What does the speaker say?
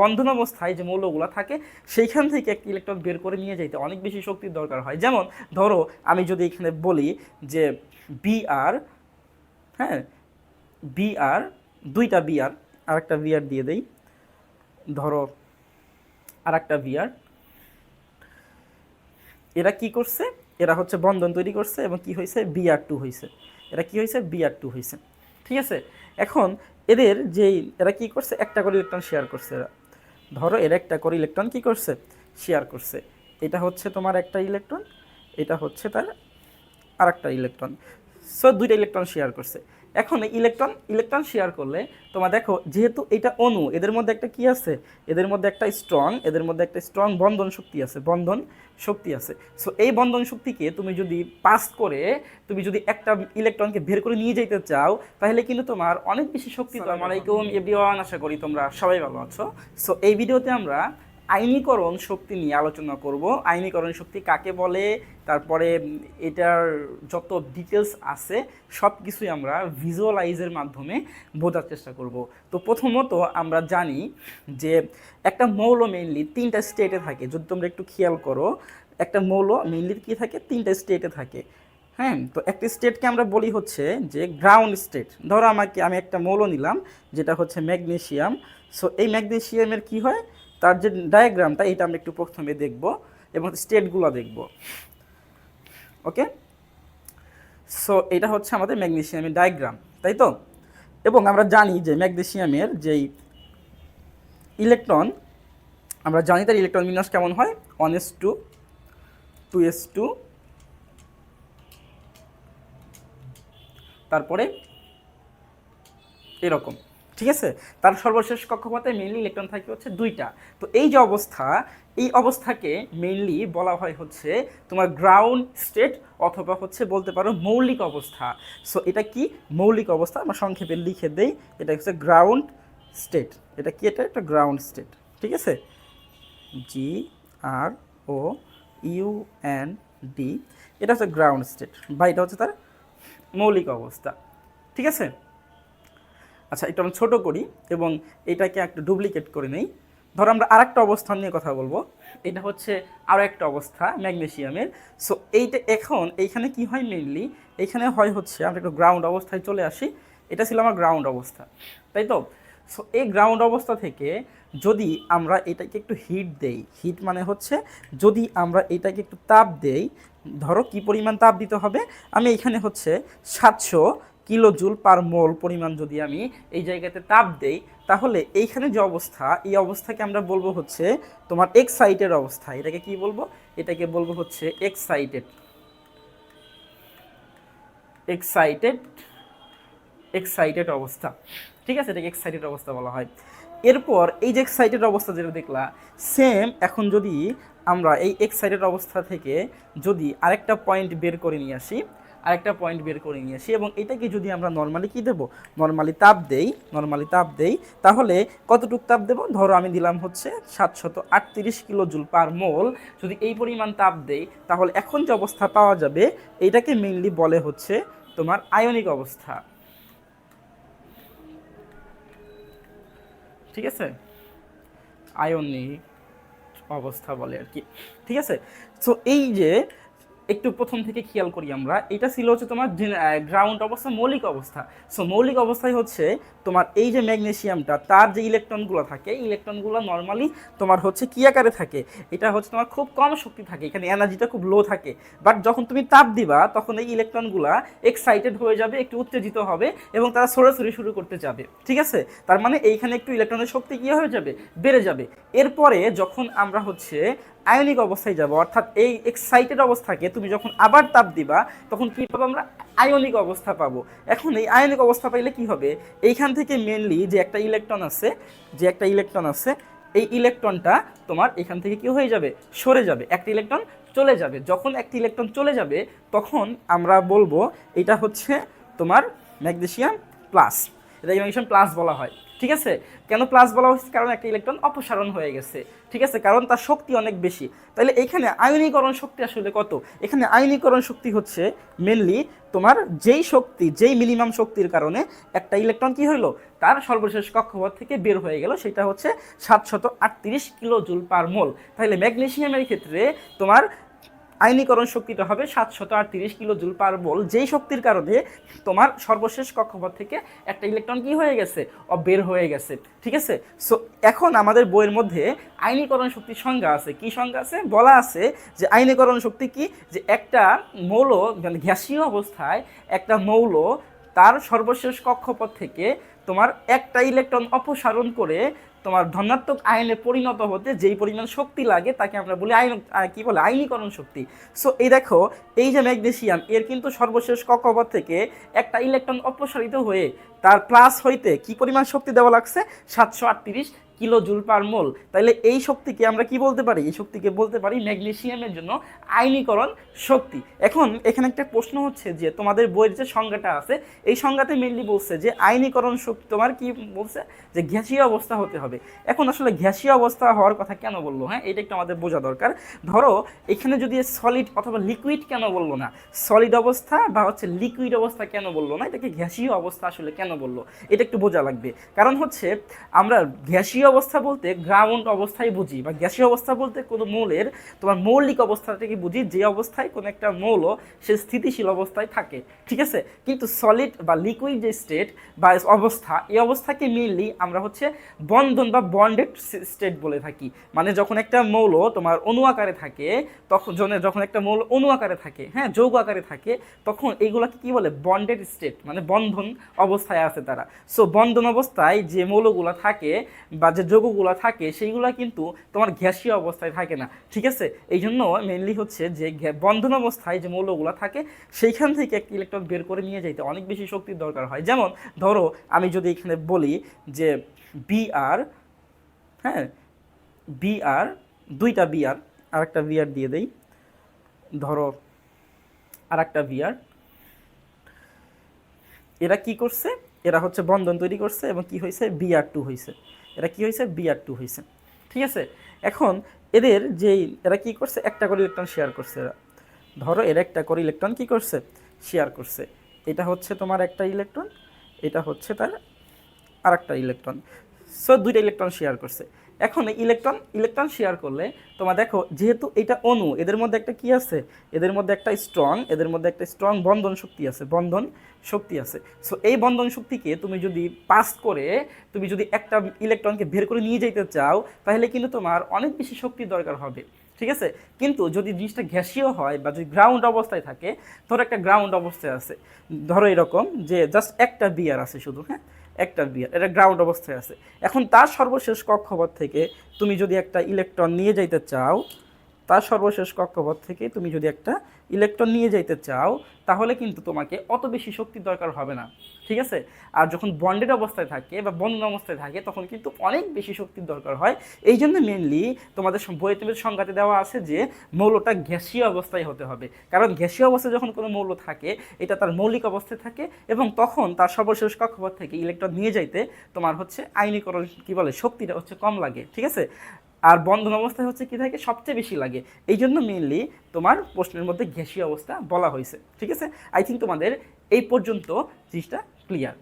বন্ধন অবস্থায় যে মৌলগুলো থাকে, সেইখান থেকে একটি ইলেকট্রন বের করে নিয়ে যাইতে অনেক বেশি শক্তির দরকার হয়। যেমন, ধরো, আমি যদি এখানে বলি যে বিআর হ্যাঁ বিআর দুইটা বিআর আর একটা বিআর দিয়ে দেই। ধরো আর একটা বিআর এরা কি করছে? এরা হচ্ছে বন্ধন তৈরি করছে এবং কি হয়েছে বিআর টু হয়েছে এরা কি হয়েছে বিআর টু হয়েছে ঠিক আছে? এখন, এদের যেই, এরা কি করছে? একটা করে ইলেকট্রন শেয়ার করছে এরা। ধরো এর একটা করে ইলেকট্রন কি করছে? শেয়ার করছে। এটা হচ্ছে তোমার একটা ইলেকট্রন এটা হচ্ছে তার আরেকটা ইলেকট্রন সো দুইটা ইলেকট্রন শেয়ার করছে। এখন ইলেকট্রন ইলেকট্রন শেয়ার করলে তোমার দেখো যেহেতু এটা অণু এদের মধ্যে একটা কি আছে? এদের মধ্যে একটা স্ট্রং এদের মধ্যে একটা স্ট্রং বন্ধন শক্তি আছে বন্ধন শক্তি আছে। সো এই বন্ধন শক্তিকে তুমি যদি পাস করে তুমি যদি একটা ইলেকট্রনকে বের করে নিয়ে যেতে চাও তাহলে কিন্তু তোমার অনেক বেশি শক্তি আসসালামু আলাইকুম। এভরিওয়ান আশা করি তোমরা সবাই ভালো আছো। সো এই ভিডিওতে আমরা আইনীকরণ শক্তি নিয়ে আলোচনা করব। আইনীকরণ শক্তি কাকে বলে? তারপরে এটার যত ডিটেলস আছে সব কিছুই আমরা ভিজুয়ালাইজের মাধ্যমে বোঝার চেষ্টা করব। তো প্রথমত আমরা জানি যে একটা মৌল মেইনলি তিনটা স্টেটে থাকে। যদি তোমরা একটু খেয়াল করো, একটা মৌল মেইনলি কী থাকে? তিনটা স্টেটে থাকে। হ্যাঁ তো একটা স্টেটকে আমরা বলি হচ্ছে যে গ্রাউন্ড স্টেট ধরো আমাকে, আমি একটা মৌল নিলাম, যেটা হচ্ছে ম্যাগনেসিয়াম সো এই ম্যাগনেশিয়ামের কি হয়? তার যে ডায়াগ্রামটা এটা আমরা একটু প্রথমে দেখব এবং স্টেটগুলো দেখব। ওকে সো এটা হচ্ছে আমাদের ম্যাগনেশিয়ামের ডায়াগ্রাম তাই তো? এবং আমরা জানি যে ম্যাগনেশিয়ামের যেই ইলেকট্রন আমরা জানি তার ইলেকট্রন বিন্যাস কেমন হয়? One S two two S two তারপরে এরকম। ঠিক আছে? তার সর্বশেষ কক্ষপথে মেইনলি ইলেকট্রন থাকে হচ্ছে দুইটা। তো এই যে অবস্থা, এই অবস্থাকে মেইনলি বলা হয় হচ্ছে তোমার গ্রাউন্ড স্টেট অথবা হচ্ছে বলতে পারো মৌলিক অবস্থা। সো এটা কি? মৌলিক অবস্থা, আমরা সংক্ষেপে লিখে দেই, এটা হচ্ছে গ্রাউন্ড স্টেট এটা কি এটা? একটা গ্রাউন্ড স্টেট ঠিক আছে? G R O U N D এটা হচ্ছে গ্রাউন্ড স্টেট বা এটা হচ্ছে তার মৌলিক অবস্থা। ঠিক আছে? আচ্ছা একটু আমরা ছোটো করি এবং এটাকে একটু ডুপ্লিকেট করে নেই। ধরো আমরা আর একটা অবস্থান নিয়ে কথা বলব। এটা হচ্ছে আরও একটা অবস্থা, ম্যাগনেসিয়ামের। সো এইটা এখন এইখানে কি হয় মেইনলি এইখানে হয় হচ্ছে, আমরা একটু গ্রাউন্ড অবস্থায় চলে আসি। এটা ছিল আমার গ্রাউন্ড অবস্থা, তাই তো? সো এই গ্রাউন্ড অবস্থা থেকে যদি আমরা এটাকে একটু হিট দেই হিট মানে হচ্ছে যদি আমরা এটাকে একটু তাপ দেই, ধরো কি পরিমাণ তাপ দিতে হবে? আমি এখানে হচ্ছে সাতশো কিলো জুল পার মোল পরিমাণ যদি আমি এই জায়গাতে তাপ দেই, তাহলে এইখানে যে অবস্থা, এই অবস্থাকে আমরা বলব হচ্ছে তোমার এক্সাইটেড অবস্থা। এটাকে কি বলব? এটাকে বলব হচ্ছে এক্সাইটেড। এক্সাইটেড এক্সাইটেড অবস্থা। ঠিক আছে? এটাকে এক্সাইটেড অবস্থা বলা হয়। এরপর এই যে এক্সাইটেড অবস্থা যেটা দেখলা সেম এখন যদি আমরা এই এক্সাইটেড অবস্থা থেকে যদি আরেকটা পয়েন্ট বের করে নিয়ে আসি আরেকটা পয়েন্ট বের করে নিয়ে আসি এবং এটাকে যদি আমরা নর্মালি কি দেবো? নর্মালি তাপ দেই নর্মালি তাপ দেই, তাহলে কতটুক তাপ দেবো? ধরো আমি দিলাম হচ্ছে সাতশত আটত্রিশ কিলো জুল পার মোল যদি এই পরিমাণ তাপ দেই, তাহলে এখন যে অবস্থা পাওয়া যাবে, এটাকে মেইনলি বলে হচ্ছে তোমার আয়নিক অবস্থা। ঠিক আছে? আয়নিক অবস্থা বলে আর কি। ঠিক আছে? সো এই যে একটু প্রথম থেকে খেয়াল করি আমরা। এটা ছিল হচ্ছে তোমার গ্রাউন্ড অবস্থা, মৌলিক অবস্থা। সো মৌলিক অবস্থায় হচ্ছে তোমার এই যে ম্যাগনেশিয়ামটা তার যে ইলেকট্রনগুলো থাকে ইলেকট্রনগুলো নর্মালি তোমার হচ্ছে কী আকারে থাকে? এটা হচ্ছে তোমার খুব কম শক্তি থাকে, এখানে এনার্জিটা খুব লো থাকে। বাট যখন তুমি তাপ দিবা, তখন এই ইলেকট্রনগুলা এক্সাইটেড হয়ে যাবে, একটু উত্তেজিত হবে এবং তারা সরাসরি শুরু করতে যাবে। ঠিক আছে? তার মানে এইখানে একটু ইলেকট্রনের শক্তি কী হয়ে যাবে? বেড়ে যাবে। এরপরে যখন আমরা হচ্ছে আয়নিক অবস্থায় যাব, অর্থাৎ এই এক্সাইটেড অবস্থাকে তুমি যখন আবার তাপ দিবা, তখন কি পাবো আমরা আয়নিক অবস্থা পাবো। এখন এই আয়নিক অবস্থা পাইলে কি হবে? এইখান থেকে মেনলি যে একটা ইলেকট্রন আছে, যে একটা ইলেকট্রন আছে, এই ইলেকট্রনটা তোমার এখান থেকে কি হয়ে যাবে? সরে যাবে। একটা ইলেকট্রন চলে যাবে। যখন একটি ইলেকট্রন চলে যাবে, তখন আমরা বলব এটা হচ্ছে তোমার ম্যাগনেশিয়াম প্লাস এটা ম্যাগনেশিয়াম প্লাস বলা হয়। ঠিক আছে? কেন প্লাস বলা হচ্ছে কারণ একটা ইলেকট্রন অপসারণ হয়ে গেছে। ঠিক আছে? কারণ তার শক্তি অনেক বেশি। তাহলে এখানে আয়নীকরণ শক্তি আসলে কত? এখানে আয়নীকরণ শক্তি হচ্ছে মেনলি তোমার যেই শক্তি, যেই মিনিমাম শক্তির কারণে একটা ইলেকট্রন কি হলো তার সর্বশেষ কক্ষপথ থেকে বের হয়ে গেল, সেটা হচ্ছে সাতশত আটত্রিশ কিলো জুল পার মোল তাহলে ম্যাগনেসিয়ামের ক্ষেত্রে তোমার আইনীকরণ শক্তিটা হবে সাতশত আটত্রিশ কিলো জুল পার বল যেই শক্তির কারণে তোমার সর্বশেষ কক্ষপথ থেকে একটা ইলেকট্রন কি হয়ে গেছে? বের হয়ে গেছে। ঠিক আছে? সো এখন আমাদের বইয়ের মধ্যে আইনীকরণ শক্তির সংজ্ঞা আছে। কি সংজ্ঞা আছে? বলা আছে যে আইনীকরণ শক্তি কি? যে একটা মৌল মানে গ্যাসীয় অবস্থায় একটা মৌল তার সর্বশেষ কক্ষপথ থেকে তোমার একটা ইলেকট্রন অপসারণ করে তোমার ধনাত্মক আয়নে পরিণত হতে যেই পরিমাণ শক্তি লাগে তাকে আমরা বলি আইন কী বলে আইনীকরণ শক্তি। সো এই দেখো, এই যে ম্যাগনেশিয়াম এর কিন্তু সর্বশেষ কক্ষপথ থেকে একটা ইলেকট্রন অপসারিত হয়ে তার প্লাস হইতে কি পরিমাণ শক্তি দেওয়া লাগছে? সাতশো আটত্রিশ কিলো জুল পার মোল। তাহলে এই শক্তিকে আমরা কি বলতে পারি? এই শক্তিকে বলতে পারি ম্যাগনেসিয়ামের জন্য আইনীকরণ শক্তি। এখন এখানে একটা প্রশ্ন হচ্ছে যে, তোমাদের বইয়ের যে সংজ্ঞাটা আছে, এই সংজ্ঞাতে মেনলি বলছে যে, আইনীকরণ শক্তি তোমার কি বলছে? যে গ্যাসীয় অবস্থা হতে হবে। এখন আসলে গ্যাসীয় অবস্থা হওয়ার কথা কেন বলল হ্যাঁ? এটা একটু আমাদের বোঝা দরকার। ধরো, এখানে যদি সলিড অথবা লিকুইড কেন বলল না? সলিড অবস্থা বা হচ্ছে লিকুইড অবস্থা কেন বলল না? এটাকে গ্যাসীয় অবস্থা আসলে কেন বলল? এটা একটু বোঝা লাগবে। কারণ হচ্ছে, আমরা গ্যাসীয় অবস্থা বলতে গ্রাউন্ড অবস্থায় বুঝি বা গ্যাসীয় অবস্থা বলতে কোনো মৌলের, তোমার মৌলিক অবস্থাটাকে বুঝি, যে অবস্থায় কোনো একটা মৌল সে স্থিতিশীল অবস্থায় থাকে, ঠিক আছে? কিন্তু সলিড বা লিকুইড যে স্টেট বা অবস্থা, এই অবস্থাকে মেনলি আমরা হচ্ছে বন্ধন বা বন্ডেড স্টেট বলে থাকি। মানে যখন একটা মৌল তোমার অণু আকারে থাকে তখন যখন- একটা মৌল অণু আকারে থাকে হ্যাঁ যৌগ আকারে থাকে, তখন এইগুলাকে কি বলে? বন্ডেড স্টেট মানে বন্ধন অবস্থায় আছে তারা। সো বন্ধন অবস্থায় যে মৌলগুলো থাকে বা যে যৌগগুলো থাকে, সেইগুলা কিন্তু তোমার গ্যাসীয় অবস্থায় থাকে না। ঠিক আছে? এই জন্য মেনলি হচ্ছে যে বন্ধন অবস্থায় যে মৌলগুলো থাকে, সেইখান থেকে একটি ইলেকট্রন বের করে নিয়ে যাইতে অনেক বেশি শক্তির দরকার হয়। যেমন, ধরো, আমি যদি এখানে বলি যে বিআর হ্যাঁ? বিআর দুইটা বিআর আর আর একটা বিআর দিয়ে দেই। ধরো আর একটা বিআর এরা কি করছে? এরা হচ্ছে বন্ধন তৈরি করছে এবং কি হয়েছে বিআর টু হয়েছে এরা কি হয়েছে? বিআর টু হয়েছে। ঠিক আছে? এখন এদের যেই, এরা কি করছে? একটা করে ইলেকট্রন শেয়ার করছে এরা। ধরো এরা একটা করে ইলেকট্রন কি করছে? শেয়ার করছে। এটা হচ্ছে তোমার একটা ইলেকট্রন এটা হচ্ছে তার আর ইলেকট্রন সো দুইটা ইলেকট্রন শেয়ার করছে। এখন ইলেকট্রন ইলেকট্রন শেয়ার করলে তোমার দেখো, যেহেতু এটা অণু, এদের মধ্যে একটা কি আছে? এদের মধ্যে একটা স্ট্রং এদের মধ্যে একটা স্ট্রং বন্ধন শক্তি আছে, বন্ধন শক্তি আছে। সো এই বন্ধন শক্তিকে তুমি যদি পাস করে, তুমি যদি একটা ইলেকট্রনকে বের করে নিয়ে যেতে চাও, তাহলে কিন্তু তোমার অনেক বেশি শক্তির দরকার হবে। ঠিক আছে? কিন্তু যদি জিনিসটা গ্যাসীয় হয় বা যদি গ্রাউন্ড অবস্থায় থাকে, ধরো একটা গ্রাউন্ড অবস্থায় আছে। ধরো এরকম যে জাস্ট একটা বিয়ার আছে শুধু হ্যাঁ? একটা বিয়ার এটা গ্রাউন্ড অবস্থায় আছে। এখন তার সর্বশেষ কক্ষপথ থেকে তুমি যদি একটা ইলেকট্রন নিয়ে যাইতে চাও, তার সর্বশেষ কক্ষপথ থেকে তুমি যদি একটা ইলেকট্রন নিয়ে যাইতে চাও, তাহলে কিন্তু তোমাকে অত বেশি শক্তির দরকার হবে না, ঠিক আছে? আর যখন বন্ডেড অবস্থায় থাকে বা বন্ধন অবস্থায় থাকে, তখন কিন্তু অনেক বেশি শক্তির দরকার হয়। এই জন্য মেনলি তোমাদের বইয়ে সংজ্ঞাতে দেওয়া আছে যে, মৌলটা গ্যাসীয় অবস্থায় হতে হবে। কারণ গ্যাসীয় অবস্থায় যখন কোনো মৌল থাকে, এটা তার মৌলিক অবস্থায় থাকে এবং তখন তার সর্বশেষ কক্ষপথ থেকে ইলেকট্রন নিয়ে যাইতে তোমার হচ্ছে আইনীকরণ কী বলে, শক্তিটা হচ্ছে কম লাগে, ঠিক আছে? আর বন্ধন অবস্থায় হচ্ছে কি থাকে? সবচেয়ে বেশি লাগে। এই জন্য মেনলি তোমার প্রশ্নের মধ্যে গ্যাসীয় অবস্থা বলা হয়েছে। ঠিক আছে? আই থিঙ্ক তোমাদের এই পর্যন্ত জিনিসটা ক্লিয়ার